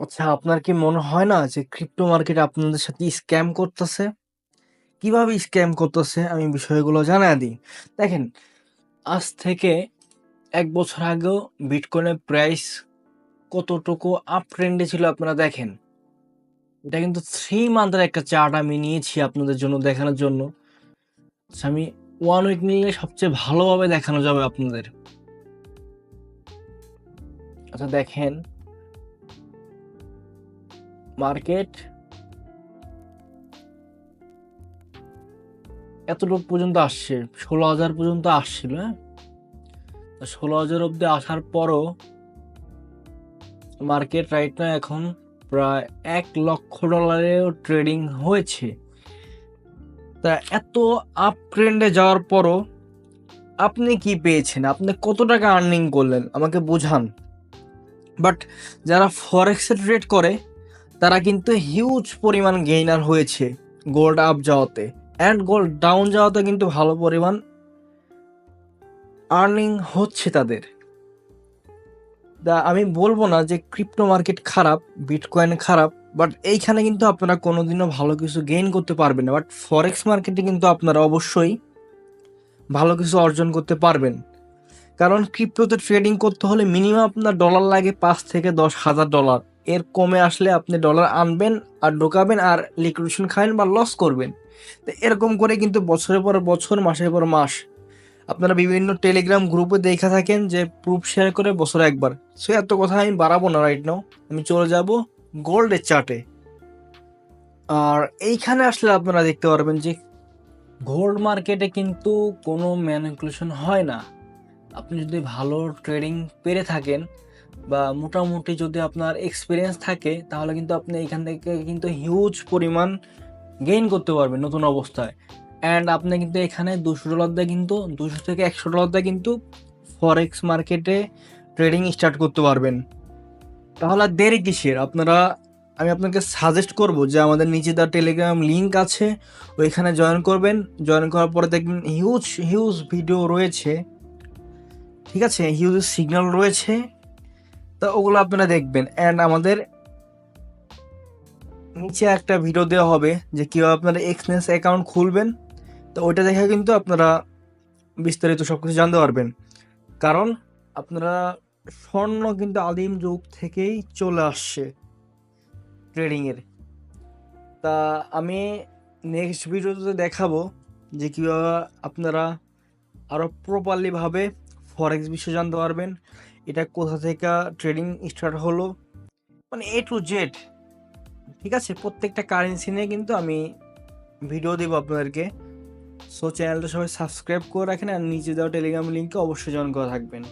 আচ্ছা আপনার কি মনে হয় না যে ক্রিপ্টো মার্কেট আপনাদের সাথে স্ক্যাম করতেছে? কীভাবে স্ক্যাম করতেছে আমি বিষয়গুলো জানাইয়া দিই। দেখেন, আজ থেকে এক বছর আগেও বিটকয়েনের প্রাইস কতটুকু আপ ট্রেন্ডে ছিল আপনারা দেখেন। এটা কিন্তু থ্রি মান্থের একটা চার্ট আমি নিয়েছি আপনাদের জন্য দেখানোর জন্য। আচ্ছা আমি ওয়ান উইক নিলে সবচেয়ে ভালোভাবে দেখানো যাবে আপনাদের। আচ্ছা দেখেন মার্কেট এতটুক পর্যন্ত আসছে। ১৬,০০০ পর্যন্ত আসছিল, হ্যাঁ? ১৬,০০০ অব্দি আসার পরও মার্কেট রাইট নাও এখন প্রায় $১,০০,০০০ এও ট্রেডিং হয়েছে। তা এত আপ ট্রেন্ডে যাওয়ার পরও আপনি কি পেয়েছেন? আপনি কত টাকা আর্নিং করলেন? আমাকে বুঝান। বাট যারা ফরেক্সে ট্রেড করে তারা কিন্তু হিউজ পরিমাণ গেইনার হয়েছে গোল্ড আপ যাওয়াতে। অ্যান্ড গোল্ড ডাউন যাওয়াতে কিন্তু ভালো পরিমাণ আর্নিং হচ্ছে তাদের। তা আমি বলব না যে ক্রিপ্টো মার্কেট খারাপ, বিটকয়েন খারাপ। বাট এইখানে কিন্তু আপনারা কোনোদিনও ভালো কিছু গেইন করতে পারবেন না। বাট ফরেক্স মার্কেটে কিন্তু আপনারা অবশ্যই ভালো কিছু অর্জন করতে পারবেন। কারণ ক্রিপ্টোতে ট্রেডিং করতে হলে মিনিমাম আপনার ডলার লাগে পাঁচ থেকে $১০,০০০। এর কমে আসলে আপনি ডলার আনবেন আর ঢোকাবেন আর লিকুইডেশন খাবেন বা লস করবেন। তো এরকম করে কিন্তু বছরের পর বছর, মাসের পর মাস আপনারা বিভিন্ন টেলিগ্রাম গ্রুপে দেইখা থাকেন যে প্রুফ শেয়ার করে বছরে একবার। সো এত কথা আমি বাড়াবো না রাইট নাও। আমি চলে যাব গোল্ডের চার্টে। আর এইখানে আসলে আপনারা দেখতে পারবেন যে গোল্ড মার্কেটে কিন্তু কোনো ম্যানিপুলেশন হয় না। আপনি যদি ভালো ট্রেডিং পেরে থাকেন বা মোটামুটি যদি আপনার এক্সপিরিয়েন্স থাকে তাহলে কিন্তু আপনি এখান থেকে কিন্তু হিউজ পরিমাণ গেইন করতে পারবেন নতুন অবস্থায়। অ্যান্ড আপনি কিন্তু এখানে $২০০ দিয়ে কিন্তু $২০০ থেকে $১০০ দিয়ে কিন্তু ফরেক্স মার্কেটে ট্রেডিং স্টার্ট করতে পারবেন। তাহলে দেরি কিসের? আপনারা আমি আপনাকে সাজেস্ট করব যে আমাদের নিচে দেওয়া টেলিগ্রাম লিঙ্ক আছে ওইখানে জয়েন করবেন। জয়েন করার পরে দেখবেন হিউজ, হিউজ ভিডিও রয়েছে। ঠিক আছে? হিউজ সিগন্যাল রয়েছে। তো ওগুলো আপনারা দেখবেন। অ্যান্ড আমাদের নিচে একটা ভিডিও দেওয়া হবে যে কীভাবে আপনারা এক্সনেস অ্যাকাউন্ট খুলবেন। তো ওইটা দেখে কিন্তু আপনারা বিস্তারিত সব কিছু জানতে পারবেন। কারণ আপনারা স্বর্ণ কিন্তু আদিম যুগ থেকেই চলে আসছে ট্রেডিংয়ের তা আমি নেক্সট ভিডিওতে দেখাবো যে কীভাবে আপনারা আরও প্রপারলি ভাবে ফরেক্স বিষয়ে জানতে পারবেন। এটা কোথা থেকে ট্রেডিং স্টার্ট হলো। মানে এ টু জেড। ঠিক আছে? প্রত্যেকটা কারেন্সি নিয়ে কিন্তু আমি ভিডিও দেবো আপনাদেরকে। সো চ্যানেলটা সবাই সাবস্ক্রাইব করে রাখেন আর নিচে দেওয়া টেলিগ্রাম লিঙ্কে অবশ্যই জয়েন করা থাকবেন।